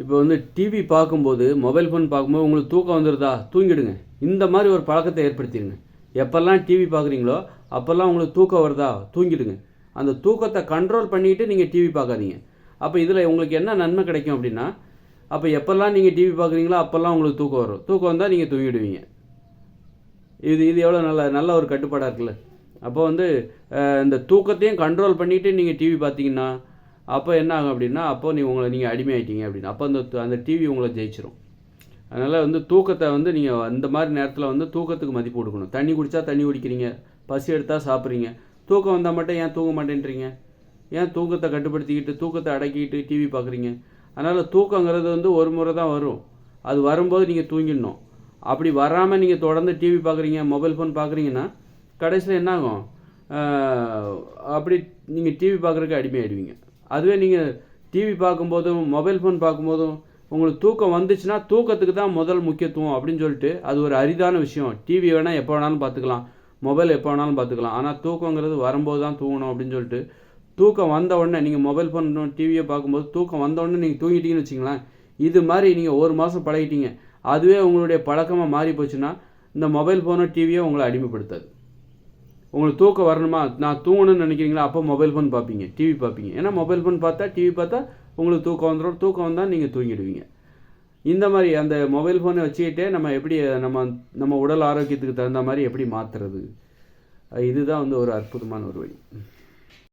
இப்போ வந்து டிவி பார்க்கும்போது மொபைல் ஃபோன் பார்க்கும்போது உங்களுக்கு தூக்கம் வந்துடுதா தூங்கிடுங்க. இந்த மாதிரி ஒரு பழக்கத்தை ஏற்படுத்திடுங்க. எப்போல்லாம் டிவி பார்க்குறீங்களோ அப்போல்லாம் உங்களுக்கு தூக்கம் வருதா? தூங்கிடுங்க. அந்த தூக்கத்தை கண்ட்ரோல் பண்ணிக்கிட்டு நீங்கள் டிவி பார்க்காதீங்க. அப்போ இதில் உங்களுக்கு என்ன நன்மை கிடைக்கும் அப்படின்னா அப்போ எப்போல்லாம் நீங்கள் டிவி பார்க்குறீங்களோ அப்போல்லாம் உங்களுக்கு தூக்கம் வரும். தூக்கம் வந்தால் நீங்கள் தூங்கிடுவீங்க. இது இது எவ்வளோ நல்ல நல்ல ஒரு கட்டுப்பாடாக இருக்குல்ல? அப்போ வந்து இந்த தூக்கத்தையும் கண்ட்ரோல் பண்ணிவிட்டு நீங்கள் டிவி பார்த்தீங்கன்னா அப்போ என்ன ஆகும் அப்படின்னா அப்போ நீ உங்களை நீங்கள் அடிமையாயிட்டீங்க அப்படின்னு. அப்போ அந்த அந்த டிவி உங்களை ஜெயிச்சிரும். அதனால் வந்து தூக்கத்தை வந்து நீங்கள் அந்த மாதிரி நேரத்தில் வந்து தூக்கத்துக்கு மதிப்பு கொடுக்கணும். தண்ணி குடித்தா தண்ணி குடிக்கிறீங்க. பசி எடுத்தால் சாப்பிட்றீங்க. தூக்கம் வந்தால் மட்டும் ஏன் தூங்க மாட்டேன்றீங்க? ஏன் தூக்கத்தை கட்டுப்படுத்திக்கிட்டு தூக்கத்தை அடக்கிட்டு டிவி பார்க்குறீங்க? அதனால் தூக்கங்கிறது வந்து ஒரு முறை தான் வரும். அது வரும்போது நீங்கள் தூங்கிடணும். அப்படி வராமல் நீங்கள் தொடர்ந்து டிவி பார்க்குறீங்க மொபைல் ஃபோன் பார்க்குறீங்கன்னா கடைசியில் என்ன ஆகும் அப்படி நீங்கள் டிவி பார்க்குறதுக்கு அடிமையாயிடுவீங்க. அதுவே நீங்கள் டிவி பார்க்கும்போதும் மொபைல் ஃபோன் பார்க்கும்போதும் உங்களுக்கு தூக்கம் வந்துச்சுன்னா தூக்கத்துக்கு தான் முதல் முக்கியத்துவம் அப்படின்னு சொல்லிட்டு அது ஒரு அரிதான விஷயம். டிவி வேணால் எப்போ வேணாலும் பார்த்துக்கலாம். மொபைல் எப்போ வேணாலும் பார்த்துக்கலாம். ஆனால் தூக்கங்கிறது வரும்போது தான் தூங்கணும் அப்படின்னு சொல்லிட்டு தூக்கம் வந்த உடனே நீங்கள் மொபைல் ஃபோன் டிவியை பார்க்கும்போது தூக்கம் வந்த உடனே நீங்கள் தூங்கிட்டீங்கன்னு வச்சுங்களேன் இது மாதிரி நீங்கள் ஒரு மாதம் பழகிட்டீங்க. அதுவே உங்களுடைய பழக்கமாக மாறி போச்சுன்னா இந்த மொபைல் ஃபோனோ டிவியோ உங்களை அடிமைப்படுத்தாது. உங்களுக்கு தூக்கம் வரணுமா? நான் தூங்கணும்னு நினைக்கிறீங்களா? அப்போ மொபைல் ஃபோன் பார்ப்பீங்க டிவி பார்ப்பீங்க. ஏன்னா மொபைல் ஃபோன் பார்த்தா டிவி பார்த்தா உங்களுக்கு தூக்கம் வந்துடும் தூக்கம் வந்தால் நீங்கள் தூங்கிடுவீங்க. இந்த மாதிரி அந்த மொபைல் ஃபோனை வச்சுக்கிட்டே நம்ம எப்படி நம்ம நம்ம உடல் ஆரோக்கியத்துக்கு தகுந்த மாதிரி எப்படி மாற்றுறது இதுதான் வந்து ஒரு அற்புதமான ஒரு வழி.